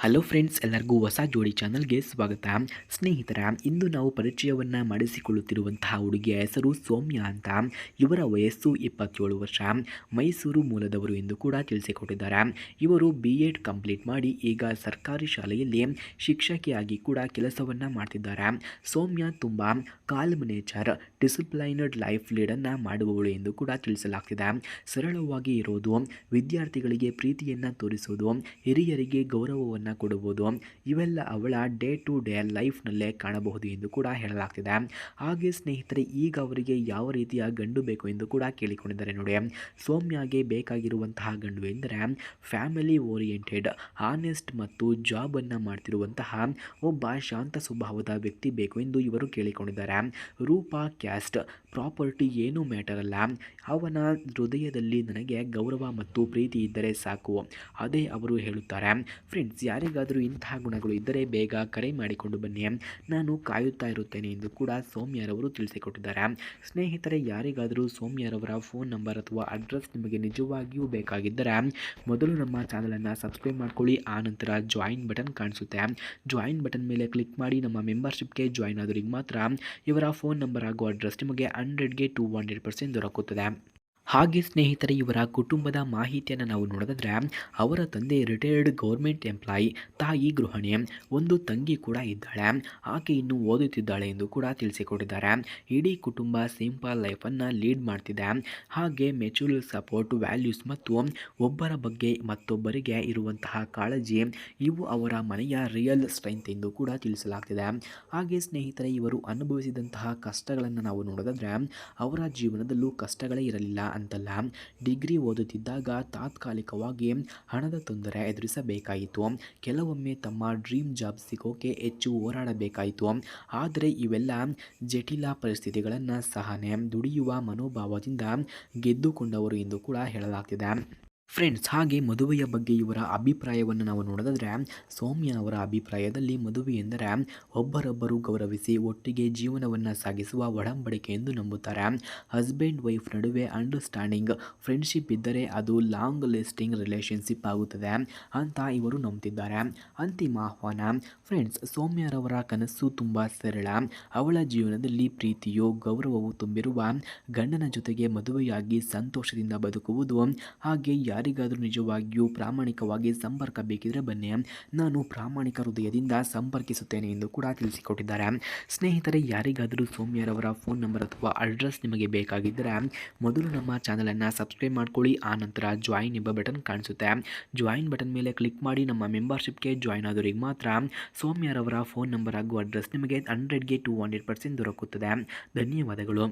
Hello friends ಎಲ್ಲರಿಗೂ ಹೊಸ ಜೋಡಿ ಚಾನಲ್ಗೆ ಸ್ವಾಗತ. ಸ್ನೇಹಿತರ, ಇಂದು ನಾವು ಪರಿಚಯವನ್ನು ಮಾಡಿಸಿಕೊಳ್ಳುತ್ತಿರುವಂತಹ ಹುಡುಗಿಯ ಹೆಸರು ಸೌಮ್ಯ ಅಂತ. ಇವರ ವಯಸ್ಸು ಇಪ್ಪತ್ತೇಳು ವರ್ಷ. ಮೈಸೂರು ಮೂಲದವರು ಎಂದು ಕೂಡ ತಿಳಿಸಿಕೊಟ್ಟಿದ್ದಾರೆ. ಇವರು ಬಿ ಎಡ್ ಕಂಪ್ಲೀಟ್ ಮಾಡಿ ಈಗ ಸರ್ಕಾರಿ ಶಾಲೆಯಲ್ಲಿ ಶಿಕ್ಷಕಿಯಾಗಿ ಕೂಡ ಕೆಲಸವನ್ನು ಮಾಡ್ತಿದ್ದಾರೆ. ಸೌಮ್ಯ ತುಂಬ ಕಾಲ್ಮ್ ನೇಚರ್ ಡಿಸಿಪ್ಲೈನಡ್ ಲೈಫ್ ಲೀಡನ್ನು ಮಾಡುವವಳು ಎಂದು ಕೂಡ ತಿಳಿಸಲಾಗ್ತಿದೆ. ಸರಳವಾಗಿ ಇರೋದು, ವಿದ್ಯಾರ್ಥಿಗಳಿಗೆ ಪ್ರೀತಿಯನ್ನು ತೋರಿಸೋದು, ಹಿರಿಯರಿಗೆ ಗೌರವವನ್ನು ಕೊಡುವುದು. ಇವೆಲ್ಲ ಅವಳ ಡೇ ಟು ಡೇ ಲೈಫ್ನಲ್ಲೇ ಕಾಣಬಹುದು ಎಂದು ಕೂಡ ಹೇಳಲಾಗ್ತಿದೆ. ಹಾಗೆ ಸ್ನೇಹಿತರೆ, ಈಗ ಅವರಿಗೆ ಯಾವ ರೀತಿಯ ಗಂಡು ಬೇಕು ಎಂದು ಕೂಡ ಕೇಳಿಕೊಂಡಿದ್ದಾರೆ ನೋಡಿ. ಸೌಮ್ಯಾಗೆ ಬೇಕಾಗಿರುವಂತಹ ಗಂಡು ಎಂದರೆ ಫ್ಯಾಮಿಲಿ ಓರಿಯೆಂಟೆಡ್ ಆನೆಸ್ಟ್ ಮತ್ತು ಜಾಬನ್ನು ಮಾಡ್ತಿರುವಂತಹ ಒಬ್ಬ ಶಾಂತ ಸ್ವಭಾವದ ವ್ಯಕ್ತಿ ಬೇಕು ಎಂದು ಇವರು ಕೇಳಿಕೊಂಡಿದ್ದಾರೆ. ರೂಪ ಕ್ಯಾಸ್ಟ್ ಪ್ರಾಪರ್ಟಿ ಏನೂ ಮ್ಯಾಟರ್ ಅಲ್ಲ. ಅವನ ಹೃದಯದಲ್ಲಿ ನನಗೆ ಗೌರವ ಮತ್ತು ಪ್ರೀತಿ ಇದ್ದರೆ ಸಾಕು. ಅದೇ ಅವರು ಹೇಳುತ್ತಾರೆ. ಫ್ರೆಂಡ್ಸ್ ಯಾರಿಗಾದರೂ ಇಂತಹ ಗುಣಗಳು ಇದ್ದರೆ ಬೇಗ ಕರೆ ಮಾಡಿಕೊಂಡು ಬನ್ನಿ. ನಾನು ಕಾಯುತ್ತಾ ಇರುತ್ತೇನೆ ಎಂದು ಕೂಡ ಸೌಮ್ಯರವರು ತಿಳಿಸಿಕೊಟ್ಟಿದ್ದಾರೆ. ಸ್ನೇಹಿತರೆ, ಯಾರಿಗಾದರೂ ಸೌಮ್ಯರವರ ಫೋನ್ ನಂಬರ್ ಅಥವಾ ಅಡ್ರೆಸ್ ನಿಮಗೆ ನಿಜವಾಗಿಯೂ ಬೇಕಾಗಿದ್ದರೆ ಮೊದಲು ನಮ್ಮ ಚಾನಲನ್ನು ಸಬ್ಸ್ಕ್ರೈಬ್ ಮಾಡ್ಕೊಳ್ಳಿ, ಆ ನಂತರ ಜಾಯಿನ್ ಬಟನ್ ಕಾಣಿಸುತ್ತೆ. ಜಾಯಿನ್ ಬಟನ್ ಮೇಲೆ ಕ್ಲಿಕ್ ಮಾಡಿ ನಮ್ಮ ಮೆಂಬರ್ಶಿಪ್ಗೆ ಜಾಯಿನ್ ಆದವರಿಗೆ ಮಾತ್ರ ಇವರ ಫೋನ್ ನಂಬರ್ ಹಾಗೂ ಅಡ್ರೆಸ್ ನಿಮಗೆ ಹಂಡ್ರೆಡ್ಗೆ ಟು ಹಂಡ್ರೆಡ್ ಪರ್ಸೆಂಟ್ ದೊರಕುತ್ತದೆ. ಹಾಗೆ ಸ್ನೇಹಿತರೆ, ಇವರ ಕುಟುಂಬದ ಮಾಹಿತಿಯನ್ನು ನಾವು ನೋಡಿದ್ರೆ ಅವರ ತಂದೆ ರಿಟೈರ್ಡ್ ಗೌರ್ಮೆಂಟ್ ಎಂಪ್ಲಾಯಿ ತಾಯಿ ಗೃಹಿಣಿ, ಒಂದು ತಂಗಿ ಕೂಡ ಇದ್ದಾಳೆ. ಆಕೆ ಇನ್ನೂ ಓದುತ್ತಿದ್ದಾಳೆ ಎಂದು ಕೂಡ ತಿಳಿಸಿಕೊಟ್ಟಿದ್ದಾರೆ. ಇಡೀ ಕುಟುಂಬ ಸಿಂಪಲ್ ಲೈಫನ್ನು ಲೀಡ್ ಮಾಡ್ತಿದೆ. ಹಾಗೆ ಮೆಚುರಲ್ ಸಪೋರ್ಟ್ ವ್ಯಾಲ್ಯೂಸ್ ಮತ್ತು ಒಬ್ಬರ ಬಗ್ಗೆ ಮತ್ತೊಬ್ಬರಿಗೆ ಇರುವಂತಹ ಕಾಳಜಿ, ಇವು ಅವರ ಮನೆಯ ರಿಯಲ್ ಸ್ಟ್ರೆಂತ್ ಎಂದು ಕೂಡ ತಿಳಿಸಲಾಗ್ತಿದೆ. ಹಾಗೆ ಸ್ನೇಹಿತರೆ, ಇವರು ಅನುಭವಿಸಿದಂತಹ ಕಷ್ಟಗಳನ್ನು ನಾವು ನೋಡೋದಾದ್ರೆ ಅವರ ಜೀವನದಲ್ಲೂ ಕಷ್ಟಗಳೇ ಇರಲಿಲ್ಲ. ಅಂತಲ್ಲ. ಡಿಗ್ರಿ ಓದುತ್ತಿದ್ದಾಗ ತಾತ್ಕಾಲಿಕವಾಗಿ ಹಣದ ತೊಂದರೆ ಎದುರಿಸಬೇಕಾಯಿತು. ಕೆಲವೊಮ್ಮೆ ತಮ್ಮ ಡ್ರೀಮ್ ಜಾಬ್ ಸಿಗೋಕೆ ಹೆಚ್ಚು ಹೋರಾಡಬೇಕಾಯಿತು. ಆದರೆ ಇವೆಲ್ಲ ಜಟಿಲ ಪರಿಸ್ಥಿತಿಗಳನ್ನು ಸಹನೆ, ದುಡಿಯುವ ಮನೋಭಾವದಿಂದ ಗೆದ್ದುಕೊಂಡವರು ಎಂದು ಕೂಡ ಹೇಳಲಾಗ್ತಿದೆ. ಫ್ರೆಂಡ್ಸ್ ಹಾಗೆ ಮದುವೆಯ ಬಗ್ಗೆ ಇವರ ಅಭಿಪ್ರಾಯವನ್ನು ನಾವು ನೋಡೋದಾದರೆ ಸೌಮ್ಯ ಅವರ ಅಭಿಪ್ರಾಯದಲ್ಲಿ ಮದುವೆ ಎಂದರೆ ಒಬ್ಬರೊಬ್ಬರು ಗೌರವಿಸಿ ಒಟ್ಟಿಗೆ ಜೀವನವನ್ನು ಸಾಗಿಸುವ ಒಡಂಬಡಿಕೆ ಎಂದು ನಂಬುತ್ತಾರೆ. ಹಸ್ಬೆಂಡ್ ವೈಫ್ ನಡುವೆ ಅಂಡರ್ಸ್ಟ್ಯಾಂಡಿಂಗ್ ಫ್ರೆಂಡ್ಶಿಪ್ ಇದ್ದರೆ ಅದು ಲಾಂಗ್ ಲಿಸ್ಟಿಂಗ್ ರಿಲೇಷನ್ಶಿಪ್ ಆಗುತ್ತದೆ ಅಂತ ಇವರು ನಂಬುತ್ತಿದ್ದಾರೆ ಅಂತಿಮ ಆಹ್ವಾನ ಫ್ರೆಂಡ್ಸ್ ಸೌಮ್ಯರವರ ಕನಸು ತುಂಬ ಸರಳ. ಅವಳ ಜೀವನದಲ್ಲಿ ಪ್ರೀತಿಯು, ಗೌರವವು ತುಂಬಿರುವ ಗಂಡನ ಜೊತೆಗೆ ಮದುವೆಯಾಗಿ ಸಂತೋಷದಿಂದ ಬದುಕುವುದು ಹಾಗೆ ಯಾರಿಗಾದರೂ ನಿಜವಾಗಿಯೂ ಪ್ರಾಮಾಣಿಕವಾಗಿ ಸಂಪರ್ಕ ಬೇಕಿದ್ರೆ ಬನ್ನಿ. ನಾನು ಪ್ರಾಮಾಣಿಕ ಹೃದಯದಿಂದ ಸಂಪರ್ಕಿಸುತ್ತೇನೆ ಎಂದು ಕೂಡ ತಿಳಿಸಿಕೊಟ್ಟಿದ್ದಾರೆ. ಸ್ನೇಹಿತರೆ, ಯಾರಿಗಾದರೂ ಸೌಮ್ಯರವರ ಫೋನ್ ನಂಬರ್ ಅಥವಾ ಅಡ್ರೆಸ್ ನಿಮಗೆ ಬೇಕಾಗಿದ್ದರೆ ಮೊದಲು ನಮ್ಮ ಚಾನಲನ್ನು ಸಬ್ಸ್ಕ್ರೈಬ್ ಮಾಡ್ಕೊಳ್ಳಿ, ಆ ನಂತರ ಜಾಯಿನ್ ಎಂಬ ಬಟನ್ ಕಾಣಿಸುತ್ತೆ. ಜಾಯಿನ್ ಬಟನ್ ಮೇಲೆ ಕ್ಲಿಕ್ ಮಾಡಿ ನಮ್ಮ ಮೆಂಬರ್ಶಿಪ್ಗೆ ಜಾಯಿನ್ ಆದವರಿಗೆ ಮಾತ್ರ ಸೌಮ್ಯರವರ ಫೋನ್ ನಂಬರ್ ಹಾಗೂ ಅಡ್ರೆಸ್ ನಿಮಗೆ ಹಂಡ್ರೆಡ್ಗೆ ಟು ಹಂಡ್ರೆಡ್ ಪರ್ಸೆಂಟ್ ದೊರಕುತ್ತದೆ. ಧನ್ಯವಾದಗಳು.